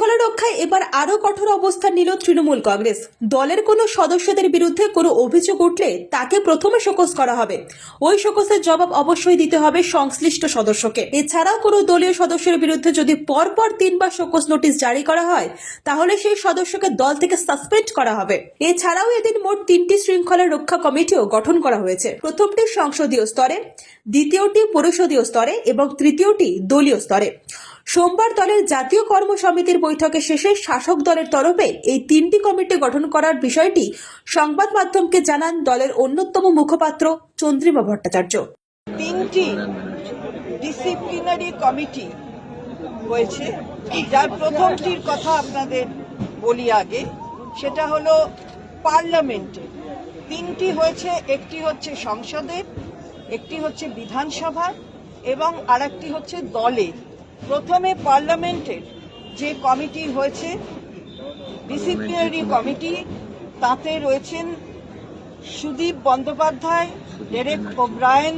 শৃঙ্খলা রক্ষায় এবার আরও কঠোর অবস্থান নিল তৃণমূল কংগ্রেস। দলের কোনো সদস্যদের বিরুদ্ধে কোনো অভিযোগ উঠলে তাকে প্রথমে শোকস করা হবে। ওই শোকসের জবাব অবশ্যই দিতে হবে সংশ্লিষ্ট সদস্যকে। এছাড়াও কোনো দলীয় সদস্যের বিরুদ্ধে যদি পরপর তিনবার শোকস নোটিশ জারি করা হয়, তাহলে সেই সদস্যকে দল থেকে সাসপেন্ড করা হবে। এছাড়াও এদিন মোট তিনটি শৃঙ্খলা রক্ষা কমিটিও গঠন করা হয়েছে। প্রথমটি সংসদীয় স্তরে, দ্বিতীয়টি পরিষদীয় স্তরে এবং তৃতীয়টি দলীয় স্তরে। সোমবার দলের জাতীয় কর্ম সমিতির বৈঠকে শেষে শাসক দলের তরফে এই তিনটি কমিটি গঠন করার বিষয়টি সংবাদ মাধ্যমকে জানান দলের অন্যতম মুখপাত্র চন্দ্রিমা ভট্টাচার্য। তিনটি ডিসিপ্লিনারি কমিটি হয়েছে। যার প্রথমটির কথা আপনাদের বলি আগে, সেটা হলো পার্লামেন্টে। তিনটি হয়েছে, একটি হচ্ছে সংসদের, একটি হচ্ছে বিধানসভার এবং আরেকটি হচ্ছে দলের। প্রথমে পার্লামেন্টের যে কমিটি হয়েছে, ডিসিপ্লিনারি কমিটি, তাতে রয়েছেন সুদীপ বন্দ্যোপাধ্যায়, ডেরেক ওব্রায়েন,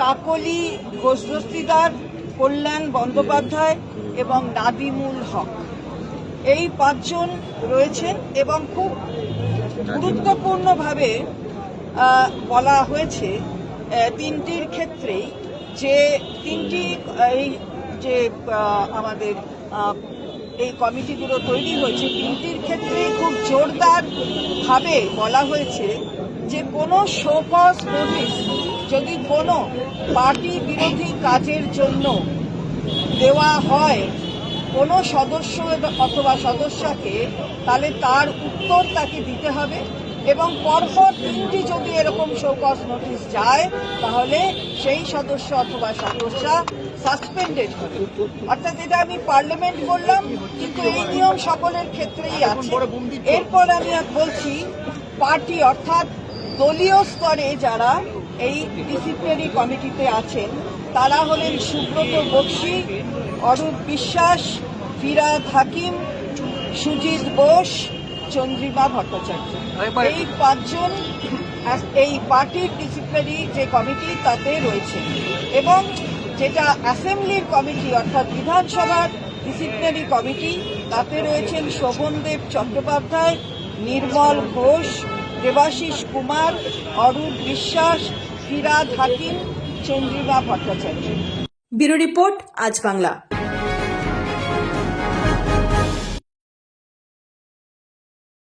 কাকলি ঘোষদস্তিদার কল্যাণ বন্দ্যোপাধ্যায় এবং নাদিমুল হক। এই পাঁচজন রয়েছেন এবং খুব গুরুত্বপূর্ণভাবে বলা হয়েছে তিনটির ক্ষেত্রেই যে তিনটি, এই যে আমাদের এই কমিটিগুলো তৈরি হয়েছে তিনটির ক্ষেত্রে খুব জোরদার ভাবে বলা হয়েছে যে, কোনো শোকজ নোটিশ যদি কোনো পার্টি বিরোধী কাজের জন্য দেওয়া হয়, কোনো সদস্য অথবা সদস্যকে, তাহলে তার উত্তর তাকে দিতে হবে। এবং পরপর তিনটি যদি এরকম শোকজ নোটিশ যায়, তাহলে সেই সদস্য অথবা সদস্যা সাসপেন্ডেড হবে। অর্থাৎ এটা আমি পার্লামেন্ট বললাম, কিন্তু এই নিয়ম সকলের ক্ষেত্রেই আছে। এরপর আমি আর বলছি পার্টি অর্থাৎ দলীয় স্তরে যারা এই ডিসিপ্লিনারি কমিটিতে আছেন, তারা হলেন সুব্রত বক্সি, অরূপ বিশ্বাস, ফিরাদ হাকিম, সুজিত বোস চন্দ্রিমা ভট্টাচার্য। এই পাঁচজন এই পার্টির ডিসিপ্লিনারি যে কমিটি তাতে রয়েছে। এবং যেটা অ্যাসেম্বলির কমিটি অর্থাৎ বিধানসভার ডিসিপ্লিনারি কমিটি তাতে রয়েছেন শোভনদেব চট্টোপাধ্যায় নির্মল Ghosh Debashis Kumar Arup Biswas Firhad Hakim Chandrima Bhattacharya. Bureau report Aaj Bangla.